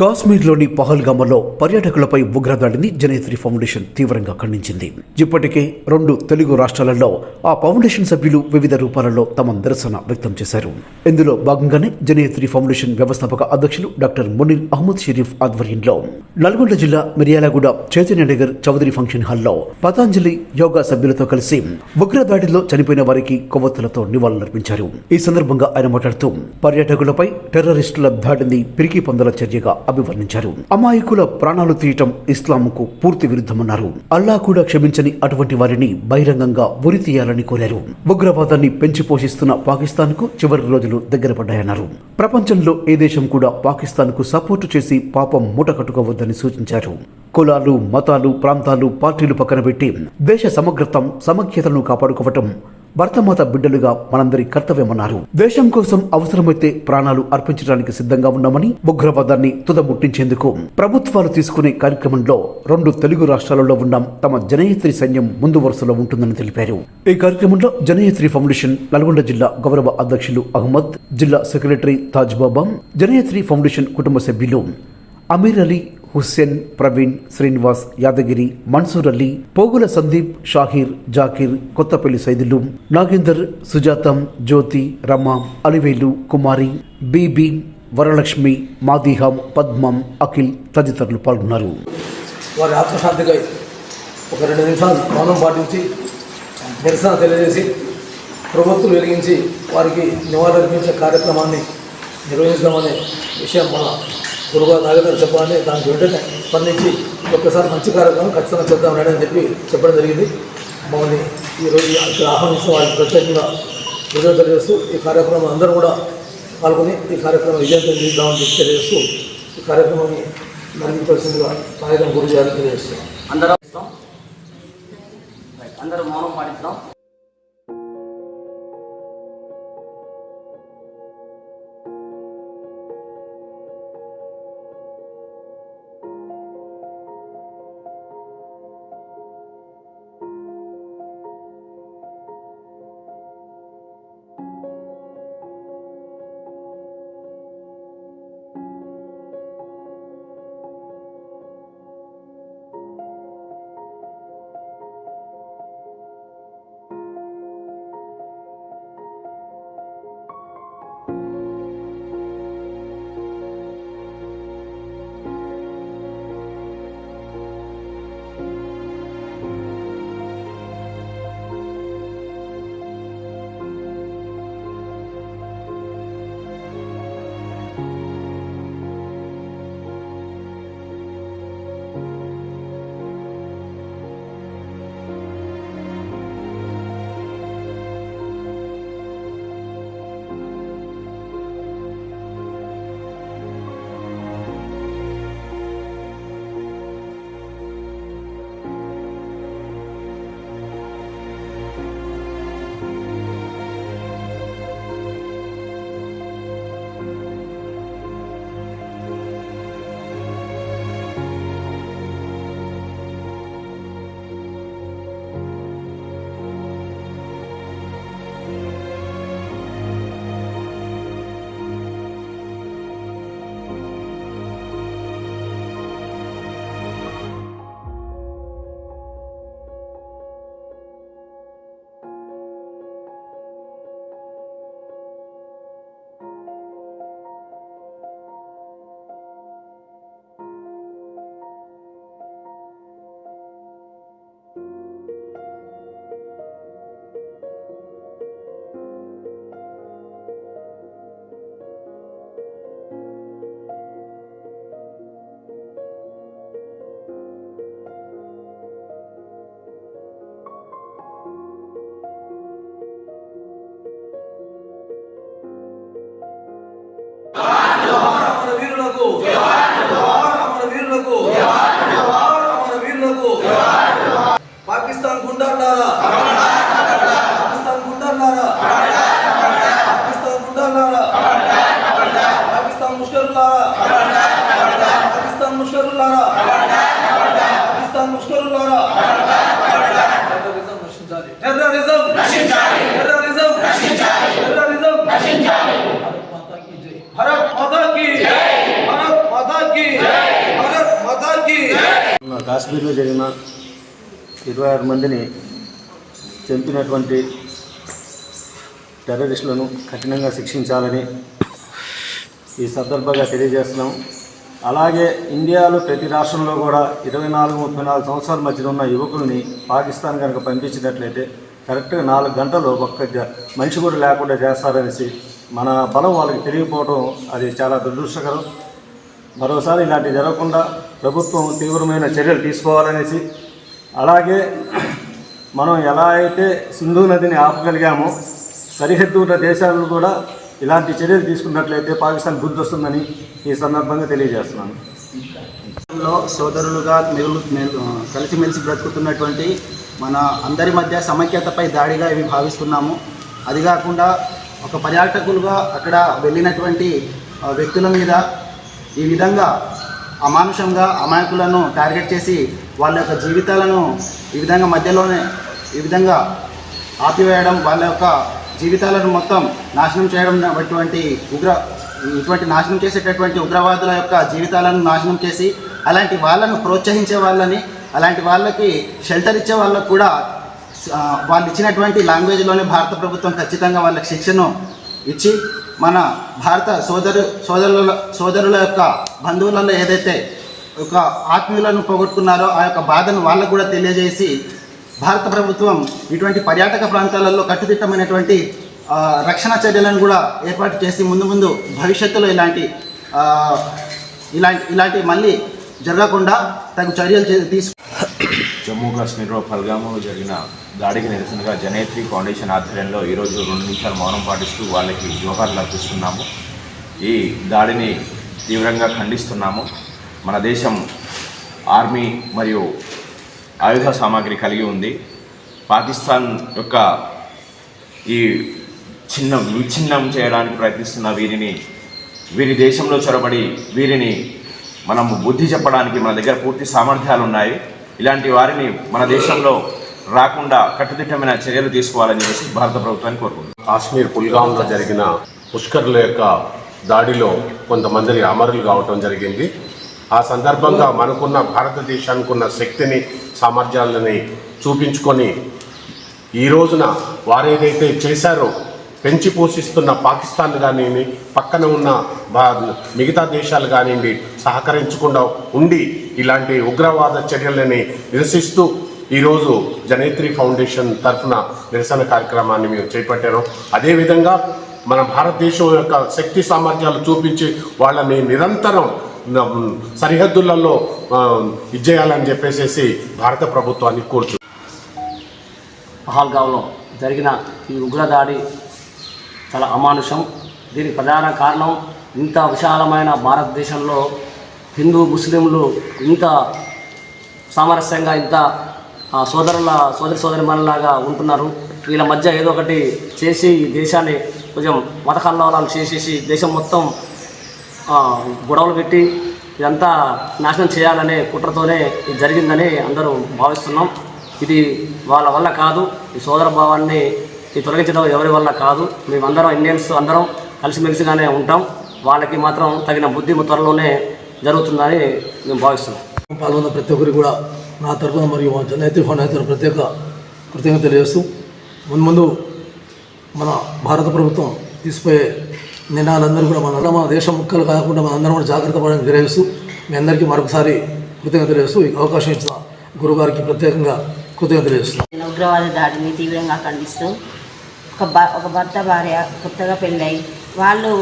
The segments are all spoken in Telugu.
కాశ్మీర్లోని పహల్గామలో పర్యాటకులపై ఉగ్రదాడిని జనేత్రి ఫౌండేషన్ తీవ్రంగా ఖండించింది. ఇప్పటికే రెండు తెలుగు రాష్ట్రాలలో ఆ ఫౌండేషన్ సభ్యులు వివిధ రూపాలలో తమ నిరసన వ్యక్తం చేశారు. ఇందులో భాగంగానే జనేత్రి ఫౌండేషన్ వ్యవస్థాపక అధ్యక్షులు డాక్టర్ మునిల్ అహ్మద్ షరీఫ్ ఆధ్వర్యంలో నల్గొండ జిల్లా మిర్యాలగూడ చైతన్యనగర్ చౌదరి ఫంక్షన్ హాల్లో పతాంజలి యోగా సభ్యులతో కలిసి ఉగ్రదాడిలో చనిపోయిన వారికి కొవ్వొత్తులతో నివాళులర్పించారు ఈ సందర్భంగా ఆయన మాట్లాడుతూ పర్యాటకులపై టెర్రరిస్టుల దాడిని పిరికి పొందల చర్యగా అభివర్ణించారు. అమాయకుల ప్రాణాలు తీయటం ఇస్లాంకు పూర్తి విరుద్ధమన్నారు. అల్లా కూడా క్షమించని అటువంటి వారిని బహిరంగంగా ఉరితీయాలని కోరారు. ఉగ్రవాదాన్ని పెంచి పోషిస్తున్న పాకిస్తాన్కు చివరి రోజులు దగ్గర పడ్డాయన్నారు. ప్రపంచంలో ఏ దేశం కూడా పాకిస్తాన్కు సపోర్టు చేసి పాపం మూట కట్టుకోవద్దని సూచించారు. కులాలు మతాలు ప్రాంతాలు పార్టీలు పక్కన పెట్టి దేశ సమగ్రతం సమైక్యతను కాపాడుకోవటం భర్తమాత బిడ్డలుగా మనందరి కర్తవ్యమన్నారు. దేశం కోసం అవసరమైతే ప్రాణాలు అర్పించడానికి సిద్ధంగా ఉన్నామని ఉగ్రవాదాన్ని తుదముట్టించేందుకు ప్రభుత్వాలు తీసుకునే కార్యక్రమంలో రెండు తెలుగు రాష్ట్రాలలో ఉన్న. తమ జనయత్రి సైన్యం ముందు వరుసలో ఉంటుందని తెలిపారు. ఈ కార్యక్రమంలో జనయత్రి ఫౌండేషన్ నల్గొండ జిల్లా గౌరవ అధ్యక్షులు అహ్మద్ జిల్లా సెక్రటరీ తాజ్ బాబా జనయత్రి ఫౌండేషన్ కుటుంబ సభ్యులు అమీర్ అలీ హుస్సేన్ ప్రవీణ్ శ్రీనివాస్ యాదగిరి మన్సూర్ అలీ పోగుల సందీప్ షాహీర్ జాకీర్ కొత్తపల్లి సైదులు నాగేందర్ సుజాతం జ్యోతి రమ అలివేలు కుమారి బీబీ వరలక్ష్మి మాదిహం పద్మం అఖిల్ తదితరులు పాల్గొన్నారు. వారి ఆత్మశాంతిగా ఒక రెండు నిమిషాలు మౌనం పాటించి నిరసన తెలియజేసి ప్రభుత్వం వెలిగించి వారికి నివాళులర్పించే కార్యక్రమాన్ని నిర్వహించడం అనే విషయం మన గురుగా నాగేంద్ర చెప్పాలని దానికి వెంటనే స్పందించి ఒక్కసారి మంచి కార్యక్రమం ఖచ్చితంగా చేద్దామని అని చెప్పి చెప్పడం జరిగింది. మమ్మల్ని ఈరోజు ఇక్కడ ఆహ్వానించిన వాళ్ళకి ప్రత్యేకంగా విడుదల తెలియజేస్తూ ఈ కార్యక్రమం అందరూ కూడా పాల్గొని ఈ కార్యక్రమం విజయంతం చేద్దామని చెప్పి తెలియజేస్తూ ఈ కార్యక్రమాన్ని నడిపించాల్సిందిగా నాయకుని గురువు గారికి తెలియజేస్తున్నాం. అందరం అందరూ మౌనం పాటిస్తాం ముష్కరులారా టెర్రరిజం నశించాలి. టెర్రరిజం నశించాలి. టెర్రరిజం నశించాలి. టెర్రరిజం నశించాలి. భారత్ మాతా కీ జై. భారత్ మాతా కీ కాశ్మీర్లో జరిగిన ఇరవై ఆరు మందిని చంపినటువంటి టెర్రరిస్టులను కఠినంగా శిక్షించాలని ఈ సందర్భంగా తెలియజేస్తున్నాం. అలాగే ఇండియాలో ప్రతి రాష్ట్రంలో కూడా ఇరవై నాలుగు ముప్పై నాలుగు సంవత్సరాల మధ్యలో ఉన్న యువకుల్ని పాకిస్తాన్ కనుక పంపించినట్లయితే కరెక్ట్గా నాలుగు గంటలు ఒక్క మనిషి కూడా లేకుండా చేస్తారనేసి మన బలం వాళ్ళకి తెలియకపోవడం అది చాలా దురదృష్టకరం. మరోసారి ఇలాంటివి జరగకుండా ప్రభుత్వం తీవ్రమైన చర్యలు తీసుకోవాలనేసి అలాగే మనం ఎలా అయితే సింధు నదిని ఆపగలిగామో సరిహద్దు ఉన్న దేశాలను కూడా ఇలాంటి చర్యలు తీసుకున్నట్లయితే పాకిస్తాన్ గుర్తు వస్తుందని ఈ సందర్భంగా తెలియజేస్తున్నాను. లో సోదరులుగా మెలు కలిసిమెలిసి బ్రతుకుతున్నటువంటి మన అందరి మధ్య సమైక్యతపై దాడిగా ఇవి భావిస్తున్నాము. అది కాకుండా ఒక పర్యాటకులుగా అక్కడ వెళ్ళినటువంటి వ్యక్తుల మీద ఈ విధంగా అమానుషంగా అమాయకులను టార్గెట్ చేసి వాళ్ళ యొక్క జీవితాలను ఈ విధంగా మధ్యలోనే ఈ విధంగా ఆపివేయడం వాళ్ళ యొక్క జీవితాలను మొత్తం నాశనం చేయడం అటువంటి ఉగ్ర ఇటువంటి నాశనం చేసేటటువంటి ఉగ్రవాదుల యొక్క జీవితాలను నాశనం చేసి అలాంటి వాళ్ళను ప్రోత్సహించే వాళ్ళని అలాంటి వాళ్ళకి షెల్టర్ ఇచ్చే వాళ్ళకు కూడా వాళ్ళు ఇచ్చినటువంటి లాంగ్వేజ్లోనే భారత ప్రభుత్వం ఖచ్చితంగా వాళ్ళకి శిక్షను ఇచ్చి మన భారత సోదరు సోదరుల సోదరుల యొక్క బంధువులలో ఏదైతే ఒక ఆత్మీయులను పోగొట్టుకున్నారో ఆ యొక్క బాధను వాళ్ళకు కూడా తెలియజేసి భారత ప్రభుత్వం ఇటువంటి పర్యాటక ప్రాంతాలలో కట్టుదిట్టమైనటువంటి రక్షణ చర్యలను కూడా ఏర్పాటు చేసి ముందు ముందు భవిష్యత్తులో ఇలాంటి ఇలాంటి ఇలాంటి మళ్ళీ జరగకుండా తగు చర్యలు చే- తీసుకు జమ్మూ కాశ్మీర్లో పల్గాములో జరిగిన దాడికి నిరసనగా జనేత్రి ఫౌండేషన్ ఆధ్వర్యంలో ఈరోజు రెండు నిమిషాలు మౌనం పాటిస్తూ వాళ్ళకి జోహార్లు అర్పిస్తున్నాము. ఈ దాడిని తీవ్రంగా ఖండిస్తున్నాము. మన దేశం ఆర్మీ మరియు ఆయుధ సామాగ్రి కలిగి ఉంది. పాకిస్తాన్ యొక్క ఈ చిన్న విచ్ఛిన్నం చేయడానికి ప్రయత్నిస్తున్న వీరిని వీరి దేశంలో చొరబడి వీరిని మనము బుద్ధి చెప్పడానికి మన దగ్గర పూర్తి సామర్థ్యాలు ఉన్నాయి. ఇలాంటి వారిని మన దేశంలో రాకుండా కట్టుదిట్టమైన చర్యలు తీసుకోవాలని చెప్పేసి భారత ప్రభుత్వాన్ని కోరుకుంటుంది కాశ్మీర్ పుల్గాంలో జరిగిన పుష్కర్ల యొక్క దాడిలో కొంతమంది అమరులు కావటం జరిగింది. ఆ సందర్భంగా మనకున్న భారతదేశానికి ఉన్న శక్తిని సామర్థ్యాలని చూపించుకొని ఈ రోజున వారేదైతే చేశారో పెంచి పోషిస్తున్న పాకిస్తాన్ కానివ్వండి పక్కన ఉన్న మిగతా దేశాలు కానివ్వండి సహకరించకుండా ఉండి ఇలాంటి ఉగ్రవాద చర్యలని నిరసిస్తూ ఈరోజు జనేత్రి ఫౌండేషన్ తరఫున నిరసన కార్యక్రమాన్ని మేము చేపట్టారు. అదేవిధంగా మన భారతదేశం యొక్క శక్తి సామర్థ్యాలు చూపించి వాళ్ళని నిరంతరం సరిహద్దులలో ఇచ్చేయాలని చెప్పేసి భారత ప్రభుత్వాన్ని కోర్చు పహల్గావ్లో జరిగిన ఈ ఉగ్రదాడి చాలా అమానుషం. దీనికి ప్రధాన కారణం ఇంత విశాలమైన భారతదేశంలో హిందూ ముస్లింలు ఇంత సామరస్యంగా ఇంత ఆ, సోదరుల సోదరి సోదరిమణులాగా ఉంటున్నారు. వీళ్ళ మధ్య ఏదో ఒకటి చేసి ఈ దేశాన్ని కొంచెం మతకల్లోలాలు చేసేసి దేశం మొత్తం గొడవలు పెట్టి ఇదంతా నాశనం చేయాలనే కుట్రతోనే ఇది జరిగిందని అందరూ భావిస్తున్నాం. ఇది వాళ్ళ వల్ల కాదు ఈ సోదర భావాన్ని ఈ తొలగించడం ఎవరి వల్ల కాదు. మేమందరం ఇండియన్స్ అందరం కలిసిమెలిసిగానే ఉంటాం. వాళ్ళకి మాత్రం తగిన బుద్ధి త్వరలోనే జరుగుతుందని మేము భావిస్తున్నాం. పాల్గొన్న ప్రతి ఒక్కరికి కూడా నా తరఫున మరియు మా జనైతి ఫండ్ ప్రత్యేక కృతజ్ఞత తెలియజేస్తూ ముందు ముందు మన భారత ప్రభుత్వం తీసిపోయే నిర్ణయాలందరూ కూడా మన మన దేశం ముక్కలు కాకుండా మన అందరం కూడా జాగ్రత్త పడడానికి తెలియజేస్తూ మీ అందరికీ మరొకసారి కృతజ్ఞత తెలియజేస్తూ ఈ అవకాశం ఇచ్చిన గురుగారికి ప్రత్యేకంగా కృతజ్ఞత తెలియజేస్తున్నాను ఉగ్రవాద దాడిని తీవ్రంగా ఖండిస్తూ ఒక ఒక భర్త భార్య కొత్తగా పెళ్ళై వాళ్ళు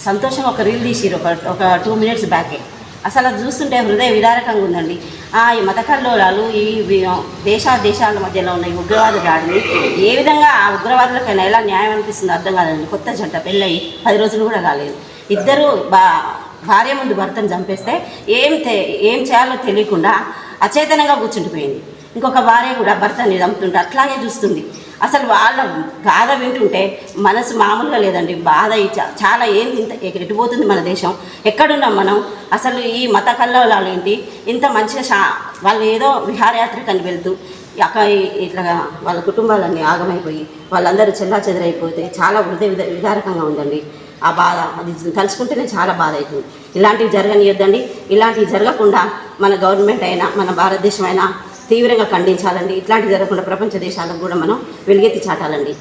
సంతోషం ఒక రీల్ తీసిరు ఒక ఒక టూ మినిట్స్ బ్యాకే అసలు చూస్తుంటే హృదయ విదారకంగా ఉందండి. ఆ ఈ మత కల్లోలాలు ఈ వి- దేశ దేశాల మధ్యలో ఉన్న ఈ ఉగ్రవాద దాడిని ఏ విధంగా ఆ ఉగ్రవాదులకైనా ఎలా న్యాయం అనిపిస్తుంది అర్థం కాదండి కొత్త జంట పెళ్ళయి పది రోజులు కూడా కాలేదు. ఇద్దరు బా భార్య ముందు భర్తను చంపేస్తే ఏం ఏం చేయాలో తెలియకుండా అచేతనంగా కూర్చుండిపోయింది. ఇంకొక భార్య కూడా భర్తని చంపుతుంటే అట్లాగే చూస్తుంది. అసలు వాళ్ళ బాధ వింటుంటే మనసు మామూలుగా లేదండి. బాధ చాలా ఏంది ఇంత ఎటుపోతుంది మన దేశం? ఎక్కడున్నాం మనం? అసలు ఈ మత కల్లోలాలు ఏంటి? ఇంత మంచిగా షా వాళ్ళు ఏదో విహారయాత్రకని వెళ్తూ అక్క ఇట్లా వాళ్ళ కుటుంబాలన్నీ ఆగమైపోయి వాళ్ళందరూ చెల్లా చెదరైపోతే చాలా హృదయ విద- విదారకంగా ఉందండి. ఆ బాధ అది తలుచుకుంటేనే చాలా బాధ అవుతుంది. ఇలాంటివి జరగనియొద్దండి. ఇలాంటివి జరగకుండా మన గవర్నమెంట్ అయినా మన భారతదేశం అయినా తీవ్రంగా ఖండించాలండి. ఇట్లాంటి జరగకుండా ప్రపంచ దేశాలకు కూడా మనం వెలుగెత్తి చాటాలండి.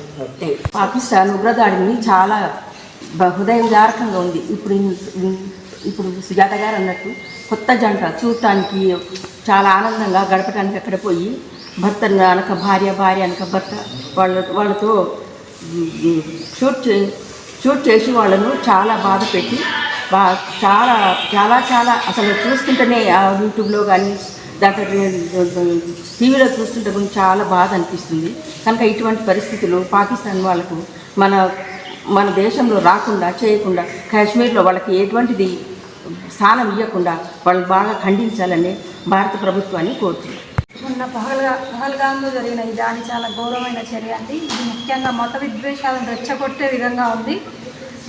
పాకిస్తాన్ ఉగ్రదాడిని చాలా బ- హృదయదారకంగా ఉంది. ఇప్పుడు ఇప్పుడు సుజాత గారు అన్నట్టు కొత్త జంట చూడటానికి చాలా ఆనందంగా గడపడానికి అక్కడ పోయి భర్త అనక భార్య భార్య అనక భర్త వాళ్ళ వాళ్ళతో షూట్ చే షూట్ చేసి వాళ్ళను చాలా బాధ పెట్టి బా చాలా చాలా చాలా అసలు చూస్తుంటేనే ఆ యూట్యూబ్లో కానీ దాంట్లో టీవీలో చూస్తుంటే కూడా చాలా బాధ అనిపిస్తుంది. కనుక ఇటువంటి పరిస్థితులు పాకిస్తాన్ వాళ్ళకు మన మన దేశంలో రాకుండా చేయకుండా కాశ్మీర్లో వాళ్ళకి ఎటువంటిది స్థానం ఇవ్వకుండా వాళ్ళు బాగా ఖండించాలని భారత ప్రభుత్వాన్ని కోరుతుంది. మొన్న పహల్గా పహల్గాంలో జరిగిన ఈ దాడి చాలా ఘోరమైన చర్య అండి. ఇది ముఖ్యంగా మత విద్వేషాలను రెచ్చగొట్టే విధంగా ఉంది.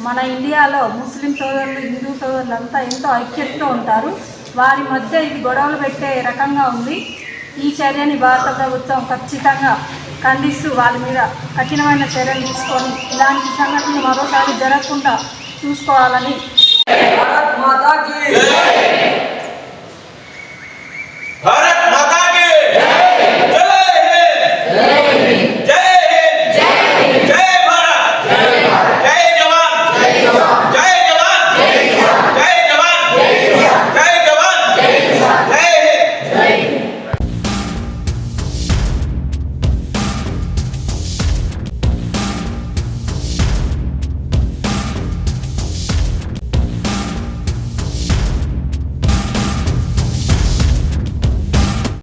మన ఇండియాలో ముస్లిం సోదరులు హిందూ సోదరులు అంతా ఎంతో ఐక్యతతో ఉంటారు. వారి మధ్య ఇది గొడవలు పెట్టే రకంగా ఉంది. ఈ చర్యని భారత ప్రభుత్వం ఖచ్చితంగా ఖండిస్తూ వాళ్ళ మీద కఠినమైన చర్యలు తీసుకొని ఇలాంటి సంఘటనలు మరోసారి జరగకుండా చూసుకోవాలని భారత్ మాతా